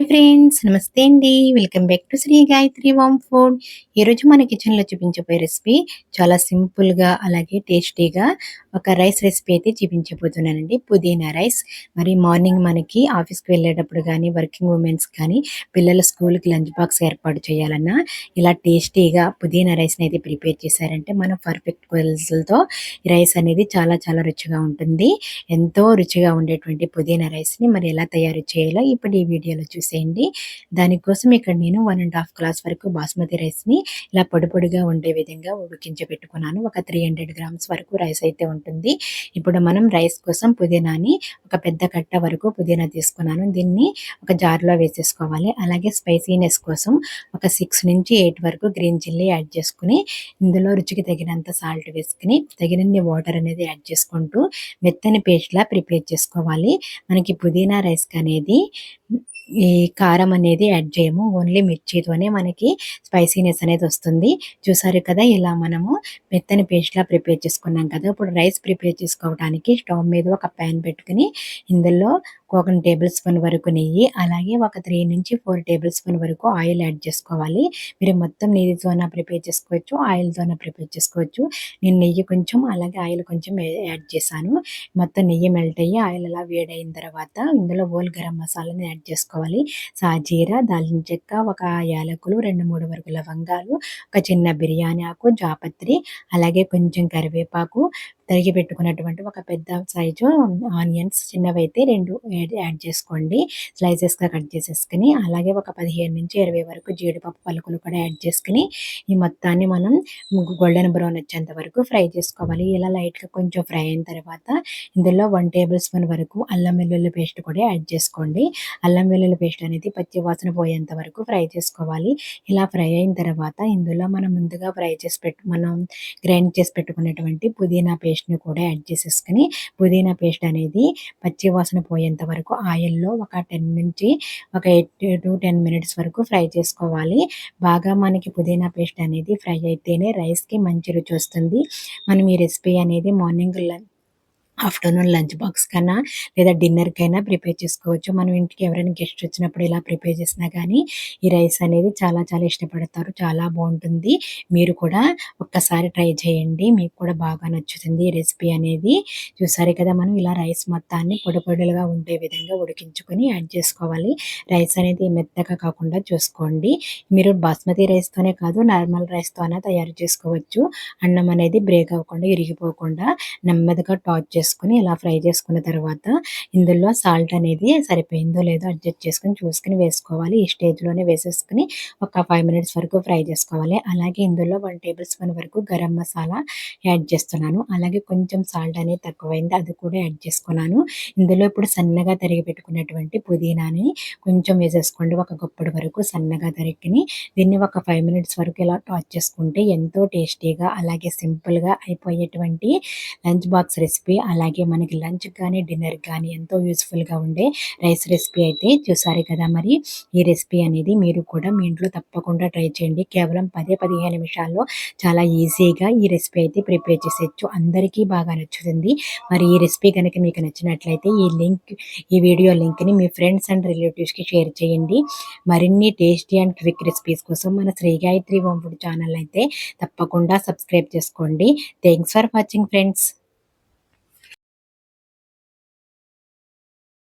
Friends నమస్తే అండి. Welcome back to Sri Gayatri home food. ఈరోజు మన కిచెన్లో చూపించబోయే రెసిపీ చాలా సింపుల్గా అలాగే టేస్టీగా ఒక రైస్ రెసిపీ అయితే చూపించబోతున్నానండి. పుదీనా రైస్ మరి మార్నింగ్ మనకి ఆఫీస్కి వెళ్ళేటప్పుడు కానీ వర్కింగ్ ఉమెన్స్ కానీ పిల్లల స్కూల్కి లంచ్ బాక్స్ ఏర్పాటు చేయాలన్నా ఇలా టేస్టీగా పుదీనా రైస్ని అయితే ప్రిపేర్ చేశారంటే మనం పర్ఫెక్ట్ క్వాలిటీలతో రైస్ అనేది చాలా చాలా రుచిగా ఉంటుంది. ఎంతో రుచిగా ఉండేటువంటి పుదీనా రైస్ని మరి ఎలా తయారు చేయాలో ఇప్పుడు ఈ వీడియోలో చూసి చేసేయండి దానికోసం ఇక్కడ నేను వన్ అండ్ హాఫ్ గ్లాస్ వరకు బాస్మతి రైస్ని ఇలా పొడి పొడిగా ఉండే విధంగా ఉడికించి పెట్టుకున్నాను ఒక త్రీ హండ్రెడ్ గ్రామ్స్ వరకు రైస్ అయితే ఉంటుంది. ఇప్పుడు మనం రైస్ కోసం పుదీనాని ఒక పెద్ద కట్ట వరకు పుదీనా తీసుకున్నాను. దీన్ని ఒక జార్లో వేసేసుకోవాలి. అలాగే స్పైసీనెస్ కోసం ఒక సిక్స్ నుంచి ఎయిట్ వరకు గ్రీన్ చిల్లీ యాడ్ చేసుకుని ఇందులో రుచికి తగినంత సాల్ట్ వేసుకుని తగినన్ని వాటర్ అనేది యాడ్ చేసుకుంటూ మెత్తని పేస్ట్లా ప్రిపేర్ చేసుకోవాలి. మనకి పుదీనా రైస్ అనేది ఈ కారం అనేది యాడ్ చేయము. ఓన్లీ మిర్చితోనే మనకి స్పైసీనెస్ అనేది వస్తుంది. చూసారు కదా ఇలా మనము మెత్తని పేస్ట్లా ప్రిపేర్ చేసుకున్నాం కదా. ఇప్పుడు రైస్ ప్రిపేర్ చేసుకోవడానికి స్టవ్ మీద ఒక ప్యాన్ పెట్టుకుని ఇందులో ఒక టేబుల్ స్పూన్ వరకు నెయ్యి అలాగే ఒక త్రీ నుంచి ఫోర్ టేబుల్ స్పూన్ వరకు ఆయిల్ యాడ్ చేసుకోవాలి. మీరు మొత్తం నెయ్యితోన ప్రిపేర్ చేసుకోవచ్చు ఆయిల్తోన ప్రిపేర్ చేసుకోవచ్చు. నేను నెయ్యి కొంచెం అలాగే ఆయిల్ కొంచెం యాడ్ చేశాను. మొత్తం నెయ్యి మెల్ట్ అయ్యి ఆయిల్ అలా వేడైన తర్వాత ఇందులో ఓల్ గరం మసాలాని యాడ్ చేసుకోవాలి. సాజీరా దాల్చిన చెక్క ఒక యాలకులు రెండు మూడు వరకు లవంగాలు ఒక చిన్న బిర్యానీ ఆకు జాపత్రి అలాగే కొంచెం కరివేపాకు తరిగి పెట్టుకున్నటువంటి ఒక పెద్ద సైజు ఆనియన్స్ చిన్నవి అయితే రెండు యాడ్ చేసుకోండి. స్లైసెస్గా కట్ చేసేసుకుని అలాగే ఒక పదిహేను నుంచి ఇరవై వరకు జీడిపప్పు పలుకులు కూడా యాడ్ చేసుకుని ఈ మొత్తాన్ని మనం గోల్డెన్ బ్రౌన్ వచ్చేంత వరకు ఫ్రై చేసుకోవాలి. ఇలా లైట్గా కొంచెం ఫ్రై అయిన తర్వాత ఇందులో వన్ టేబుల్ స్పూన్ వరకు అల్లం వెల్లుల్లి పేస్ట్ కూడా యాడ్ చేసుకోండి. అల్లం వెల్లుల్లి పేస్ట్ అనేది పచ్చి వాసన పోయేంత వరకు ఫ్రై చేసుకోవాలి. ఇలా ఫ్రై అయిన తర్వాత ఇందులో మనం ముందుగా ఫ్రై చేసి పెట్టు మనం గ్రైండ్ చేసి పెట్టుకున్నటువంటి పుదీనా పేస్ట్ని కూడా యాడ్ చేసేసుకుని పుదీనా పేస్ట్ అనేది పచ్చి వాసన పోయేంత వరకు ఆయిల్లో ఒక టెన్ నుంచి ఒక ఎయిట్ టు టెన్ మినిట్స్ వరకు ఫ్రై చేసుకోవాలి. బాగా మనకి పుదీనా పేస్ట్ అనేది ఫ్రై అయితేనే రైస్కి మంచి రుచి వస్తుంది. మనం ఈ రెసిపీ అనేది morning lunch afternoon lunch box కన్నా లేదా డిన్నర్కైనా ప్రిపేర్ చేసుకోవచ్చు. మనం ఇంటికి ఎవరైనా గెస్ట్ వచ్చినప్పుడు ఇలా ప్రిపేర్ చేసినా కానీ ఈ రైస్ అనేది చాలా చాలా ఇష్టపడతారు. చాలా బాగుంటుంది. మీరు కూడా ఒక్కసారి ట్రై చేయండి. మీకు కూడా బాగా నచ్చుతుంది ఈ రెసిపీ అనేది. చూసారు కదా మనం ఇలా రైస్ మొత్తాన్ని పొడి పొడిలుగా ఉండే విధంగా ఉడికించుకొని యాడ్ చేసుకోవాలి. రైస్ అనేది మెత్తగా కాకుండా చూసుకోండి. మీరు బాస్మతి రైస్తోనే కాదు నార్మల్ రైస్తోనే తయారు చేసుకోవచ్చు. అన్నం అనేది బ్రేక్ అవ్వకుండా ఇరిగిపోకుండా నెమ్మదిగా టాచ్ చేసుకోవాలి చేసుకుని ఇలా ఫ్రై చేసుకున్న తర్వాత ఇందులో సాల్ట్ అనేది సరిపోయిందో లేదో అడ్జస్ట్ చేసుకుని చూసుకుని వేసుకోవాలి. ఈ స్టేజ్లోనే వేసేసుకుని ఒక ఫైవ్ మినిట్స్ వరకు ఫ్రై చేసుకోవాలి. అలాగే ఇందులో వన్ టేబుల్ స్పూన్ వరకు గరం మసాలా యాడ్ చేస్తున్నాను. అలాగే కొంచెం సాల్ట్ అనేది తక్కువైంది అది కూడా యాడ్ చేసుకున్నాను. ఇందులో ఇప్పుడు సన్నగా తరిగి పెట్టుకున్నటువంటి పుదీనాని కొంచెం వేసేసుకోండి. ఒక గొప్పటి వరకు సన్నగా తరిగిని దీన్ని ఒక ఫైవ్ మినిట్స్ వరకు ఇలా టాచ్ చేసుకుంటే ఎంతో టేస్టీగా అలాగే సింపుల్గా అయిపోయేటువంటి లంచ్ బాక్స్ రెసిపీ అలాగే మనకి లంచ్ కానీ డిన్నర్ కానీ ఎంతో యూస్ఫుల్గా ఉండే రైస్ రెసిపీ అయితే చూసారు కదా మరి. ఈ రెసిపీ అనేది మీరు కూడా మీ ఇంట్లో తప్పకుండా ట్రై చేయండి. కేవలం పదే పదిహేను నిమిషాల్లో చాలా ఈజీగా ఈ రెసిపీ అయితే ప్రిపేర్ చేసేయచ్చు. అందరికీ బాగా నచ్చుతుంది. మరి ఈ రెసిపీ కనుక మీకు నచ్చినట్లయితే ఈ లింక్ ఈ వీడియో లింక్ని మీ ఫ్రెండ్స్ అండ్ రిలేటివ్స్కి షేర్ చేయండి. మరిన్ని టేస్టీ అండ్ క్విక్ రెసిపీస్ కోసం మన Sri Gayatri home food channel అయితే తప్పకుండా సబ్స్క్రైబ్ చేసుకోండి. Thanks for watching friends.